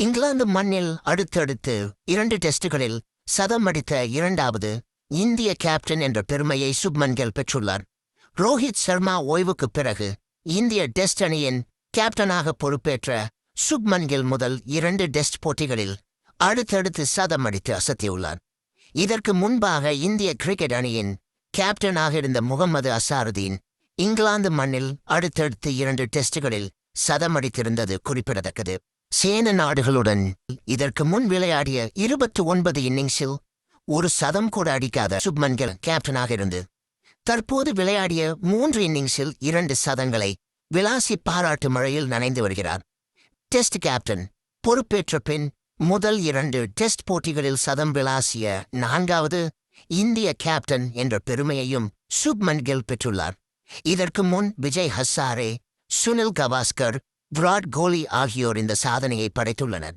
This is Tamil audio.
இங்கிலாந்து மண்ணில் அடுத்தடுத்து இரண்டு டெஸ்டுகளில் சதம் அடித்த இரண்டாவது இந்திய கேப்டன் என்ற பெருமையை சுப்மன் கில் பெற்றுள்ளார். ரோஹித் சர்மா ஓய்வுக்குப் பிறகு இந்திய டெஸ்ட் அணியின் கேப்டனாக பொறுப்பேற்ற சுப்மன் கில் முதல் இரண்டு டெஸ்ட் போட்டிகளில் அடுத்தடுத்து சதம் அடித்து அசத்தியுள்ளார். இதற்கு முன்பாக இந்திய கிரிக்கெட் அணியின் கேப்டனாக இருந்த முகமது அசாருதீன் இங்கிலாந்து மண்ணில் அடுத்தடுத்து இரண்டு டெஸ்டுகளில் சதம் அடித்திருந்தது குறிப்பிடத்தக்கது. சேன நாடுகளுடன் இதற்கு முன் விளையாடிய இருபத்தி ஒன்பது இன்னிங்ஸில் ஒரு சதம் கூட அடிக்காத சுப்மன் கில் கேப்டனாக இருந்து தற்போது விளையாடிய மூன்று இன்னிங்ஸில் இரண்டு சதங்களை விலாசி பாராட்டு மழையில் நனைந்து வருகிறார். டெஸ்ட் கேப்டன் பொறுப்பேற்ற பின் முதல் இரண்டு டெஸ்ட் போட்டிகளில் சதம் விளாசிய நான்காவது இந்திய கேப்டன் என்ற பெருமையையும் சுப்மன் கில் பெற்றுள்ளார். இதற்கு முன் விஜய் ஹசாரே சுனில் கவாஸ்கர் விராட் கோலி ஆகியோர் இந்த சாதனையை படைத்துள்ளனர்.